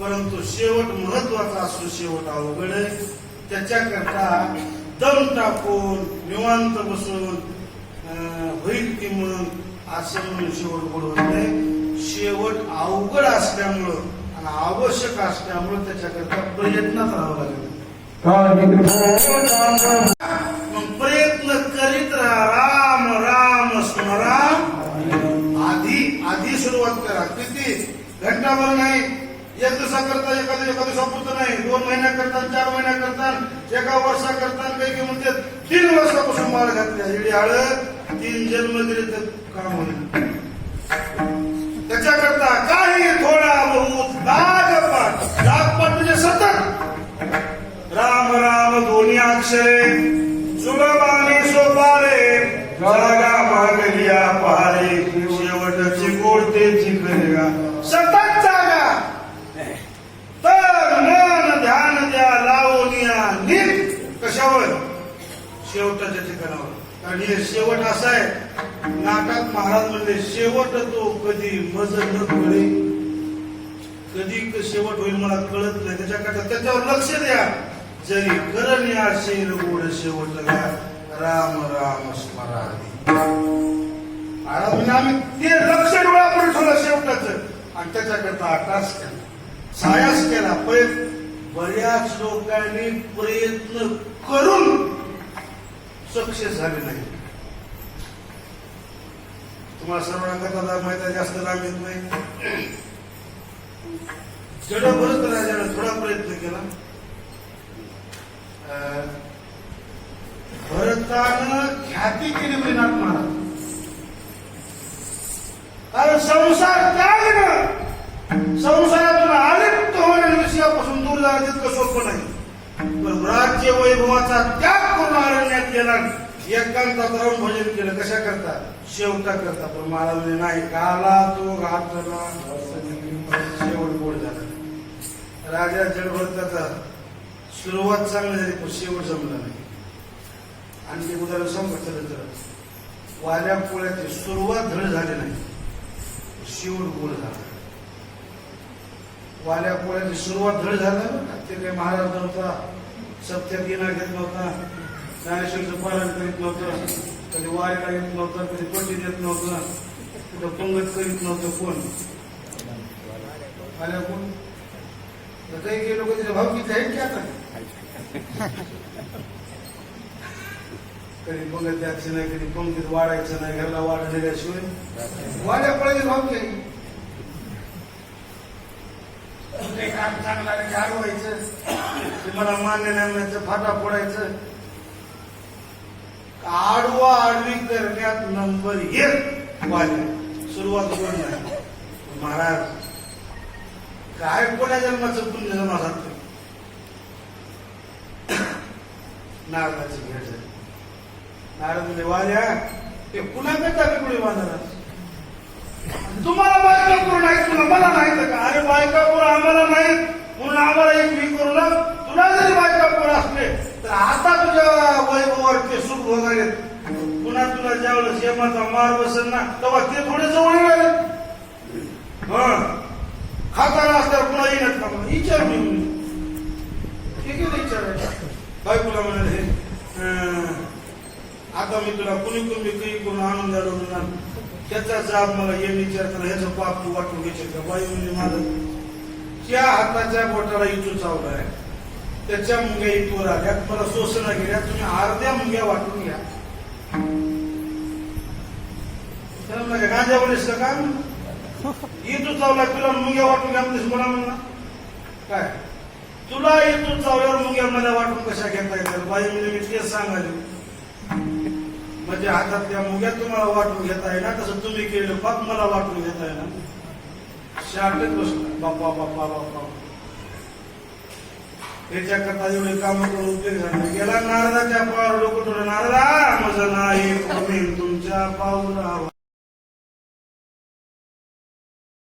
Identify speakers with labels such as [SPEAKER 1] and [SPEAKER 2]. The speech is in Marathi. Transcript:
[SPEAKER 1] परंतु शेवट महत्त्वाचा असतो शेवट अवघड त्याच्याकरता दम टाकून निवांत बसून होईल की म्हणून असं म्हणून शेवट बोलवत नाही. शेवट अवघड असल्यामुळं आणि आवश्यक असल्यामुळं त्याच्याकरता प्रयत्नात राहावं लागेल. मग प्रयत्न करीत राहा. राम राम स्मरा आधी आधी सुरुवात करा. किती? घंटाभर नाही. करता एखाद्या एखादं दिवसा नाही. दोन महिन्या करतात चार महिन्या करतात एका वर्षा करतात काही काही म्हणते तीन वर्षापासून माळ घातल्या एवढी हळद तीन जन्म दिले तर काम होईल. त्याच्याकरता काही थोडा बहुत दागपाट दागपाट म्हणजे सतत. राम राम दोन्ही अक्षरे. सुलभाने सोपारे. जागा मागलिया पारे. शेवटची गोडतेची करेगा सतत जागा तर मन ध्यान द्या लावून या नीट कशावर शेवटाच्या ठिकाणावर कारण हे शेवट असा आहे नाटक महाराज म्हणजे शेवट तो कधी मज न कळे कधी क- शेवट होईल मला कळत नाही. त्याच्याकडे त्याच्यावर लक्ष द्या. जरी करण या शेर गोड शेवट घ्या. राम राम स्मरा महाराज म्हणजे आम्ही ते लक्ष डोळा करून ठेवलं शेवटाचं. आणि त्याच्याकरता आकाश केला. सायास केला. प्रयत्न बऱ्याच लोकांनी प्रयत्न करून सक्सेस झाले नाही. तुम्हाला सर्वांना कथा माहिती आहे, जास्त लांब येत नाही. जेवढा भरत राजाने थोडा प्रयत्न केला. भरतानं ख्याती केली विनाथ महाराज कारण संसार त्यागणं संसारातून आलिप्त होण्या विषयापासून दूर जाणं तितकं सोपं नाही. पण राज्य वैभवाचा त्याग करून अरण्यात गेला. एकांतात राहून भजन केलं. कशा करता? शेवटा करता. पण महाराजांनी नाही. काला तो घातला. शेवट गोड झाला. राजा जडभरताचा सुरुवात चांगली झाली पण शेवट जमला नाही. आणि ते उदाहरण सांगितलं तर वाऱ्या पोळ्याची सुरुवात धड झाली नाही. शेवट गोड झाला. वाल्या पोळ्याची सुरुवात धड झाला ते काही महाराज नव्हता सत्यात येणार घेत नव्हता ज्ञानेश्वरचं पालन करीत नव्हतं कधी वाऱ्याला येत नव्हतं कधी पट्टी देत नव्हतं कुठं पंगत करीत नव्हतं कोण. आल्या कोण तर काही काही लोक तिथे भाव किती आहेत की आता? कधी पंगत द्यायचं नाही कधी पंगत वाढायचं नाही घरला वाढ दिल्याशिवाय. वाड्या पळायचे भावकी आहे? काही काम चांगलं आलं की हरवायचं ते मला मान्य नाही म्हणायचं फाटा फोडायचं. आडवा आडवी करण्यात नंबर एक वाल्या सुरुवात करून नाही महाराज काय कोणा जन्माचं पुण्य जमा झालं नारदाची भेट झाली. नारद म्हणजे वाल्या ते पुन्हा करता मी कुठे बांधणार तुम्हाला बायका करून नाही तुला मला नाही तर का अरे बायकापूर आम्हाला नाही. म्हणून आम्हाला एक मी करू ना. तुला जरी बायकापूर असले तर आता तुझ्या वैभवावर ते सुख वगैरे. पुन्हा तुला ज्यावेळेस यमाचा मार बसेल ना तेव्हा ते थोडे जवळ येणार हा. खाताना असल्यावर पुन्हा येणार का? म्हणून विचार मी. ठीक आहे विचारायचं बायकोला म्हणाले आता मी तुला कुणी कुणी काही करून आणून द्यायला त्याचा जाब मला हे विचारताना ह्याचं पाप तू वाटून घेशील का? बाई म्हणजे माझं. त्या हाताच्या बोटाला इथून चावलाय त्याच्या मुंग्या इथवर आल्या. मला सोसना गेल्या. तुम्ही अर्ध्या मुंग्या वाटून घ्या. त्याला म्हणलं, काय गांजा बोलीस का चावला तुला मुंग्या वाटून घ्या म्हणजे कोणा म्हणला. काय? तुला इथून चावल्यावर मुंग्या मला वाटून कशा घेता येतात बाई म्हणजे मी तेच सांगायला. म्हणजे हातात त्या मुग्या तुम्हाला वाटून घेता येणार तसं तुम्ही केलं पाप मला वाटून घेता येणार. शाटच बसला बाप्पा बाप्पा बाप्पा. त्याच्या कथा एवढे काम करून उपयोग झाले. गेला नारदाच्या पार लोक